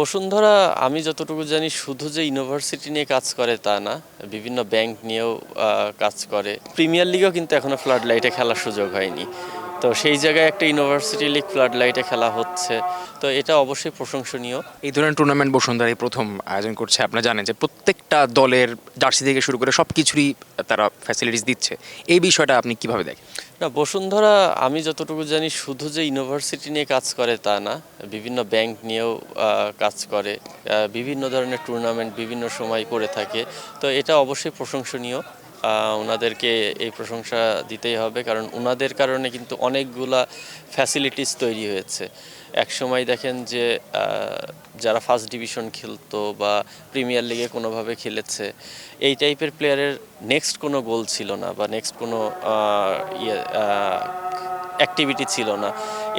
বসুন্ধরা, আমি যতটুকু জানি, শুধু যে ইউনিভার্সিটি নিয়ে কাজ করে তা না, বিভিন্ন ব্যাংক নিয়েও কাজ করে। প্রিমিয়ার লিগেও কিন্তু এখনও ফ্লাড লাইটে খেলার সুযোগ হয়নি। তো সেই জায়গায় একটা ইউনিভার্সিটি লিগ ফ্লাড লাইটে খেলা হচ্ছে। তো এটা অবশ্যই প্রশংসনীয়। এই ধরনের টুর্নামেন্ট বসুন্ধরা এই প্রথম আয়োজন করছে। আপনারা জানেন যে প্রত্যেকটা দলের জার্সি থেকে শুরু করে সব কিছুরই তারা ফ্যাসিলিটিস দিচ্ছে। এই বিষয়টা আপনি কীভাবে দেখেন? না বসুন্ধরা আমি যতটুকু জানি শুধু যে ইউনিভার্সিটি নিয়ে কাজ করে তা না বিভিন্ন ব্যাংক নিয়েও কাজ করে বিভিন্ন ধরনের টুর্নামেন্ট বিভিন্ন সময় করে থাকে। তো এটা অবশ্যই প্রশংসনীয়। ওনাদেরকে এই প্রশংসা দিতেই হবে, কারণ ওনাদের কারণে কিন্তু অনেকগুলা ফ্যাসিলিটিস তৈরি হয়েছে। এক সময় দেখেন যে যারা ফার্স্ট ডিভিশন খেলতো বা প্রিমিয়ার লিগে কোনোভাবে খেলেছে, এই টাইপের প্লেয়ারের নেক্সট কোনো গোল ছিল না বা নেক্সট কোনো ইয়ে অ্যাক্টিভিটি ছিল না।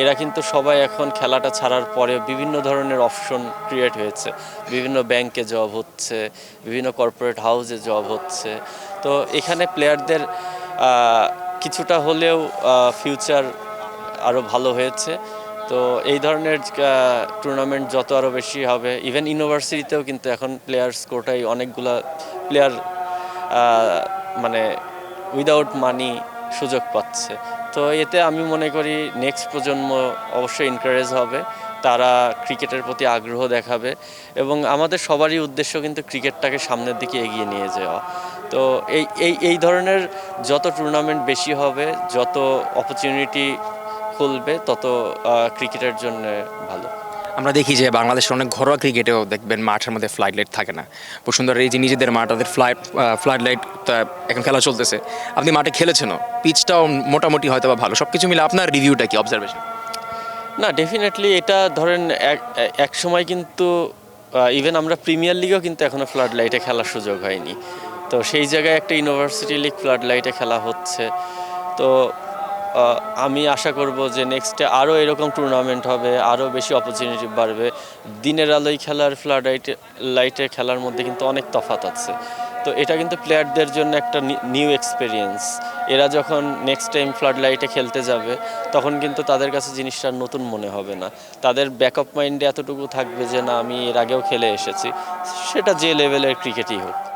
এরা কিন্তু সবাই এখন খেলাটা ছাড়ার পরে বিভিন্ন ধরনের অপশন ক্রিয়েট হয়েছে। বিভিন্ন ব্যাংকে জব হচ্ছে, বিভিন্ন কর্পোরেট হাউসে জব হচ্ছে। তো এখানে প্লেয়ারদের কিছুটা হলেও ফিউচার আরও ভালো হয়েছে। তো এই ধরনের টুর্নামেন্ট যত আরও বেশি হবে ইভেন ইউনিভার্সিটিতেও কিন্তু এখন প্লেয়ার্স কোটাই অনেকগুলা প্লেয়ার মানে উইদাউট মানি সুযোগ পাচ্ছে। তো এতে আমি মনে করি নেক্সট প্রজন্ম অবশ্যই এনকারেজ হবে। তারা ক্রিকেটের প্রতি আগ্রহ দেখাবে এবং আমাদের সবারই উদ্দেশ্য কিন্তু ক্রিকেটটাকে সামনের দিকে এগিয়ে নিয়ে যাওয়া। তো এই এই এই ধরনের যত টুর্নামেন্ট বেশি হবে, যত অপরচুনিটি খুলবে, তত ক্রিকেটের জন্য ভালো। আমরা দেখি যে বাংলাদেশের অনেক ঘরোয়া ক্রিকেটেও দেখবেন মাঠের মধ্যে ফ্লাইট লাইট থাকে না। বসুন্ধরা এই যে নিজেদের মাঠ, তাদের ফ্লাইট ফ্লাইট লাইট এখন খেলা চলতেছে। আপনি মাঠে খেলেছেনও? পিচটাও মোটামুটি হয়তো বা ভালো। সব কিছু মিলে আপনার রিভিউটা কি অবজারভেশন না ডেফিনেটলি এটা ধরেন এক সময় কিন্তু ইভেন আমরা প্রিমিয়ার লিগেও কিন্তু এখনও ফ্লাড লাইটে খেলার সুযোগ হয়নি। তো সেই জায়গায় একটা ইউনিভার্সিটি লিগ ফ্লাড লাইটে খেলা হচ্ছে। তো আমি আশা করব যে নেক্সটে আরও এরকম টুর্নামেন্ট হবে আরও বেশি অপরচুনিটি বাড়বে। দিনের আলোয় খেলার ফ্লাড লাইটে খেলার মধ্যে কিন্তু অনেক তফাৎ আছে। তো এটা কিন্তু প্লেয়ারদের জন্য একটা নিউ এক্সপিরিয়েন্স এরা যখন নেক্সট টাইম ফ্লাড লাইটে খেলতে যাবে, তখন কিন্তু তাদের কাছে জিনিসটা নতুন মনে হবে না। তাদের ব্যাকআপ মাইন্ডে এতটুকু থাকবে যে, না, আমি এর আগেও খেলে এসেছি। সেটা যে লেভেলের ক্রিকেটই হোক।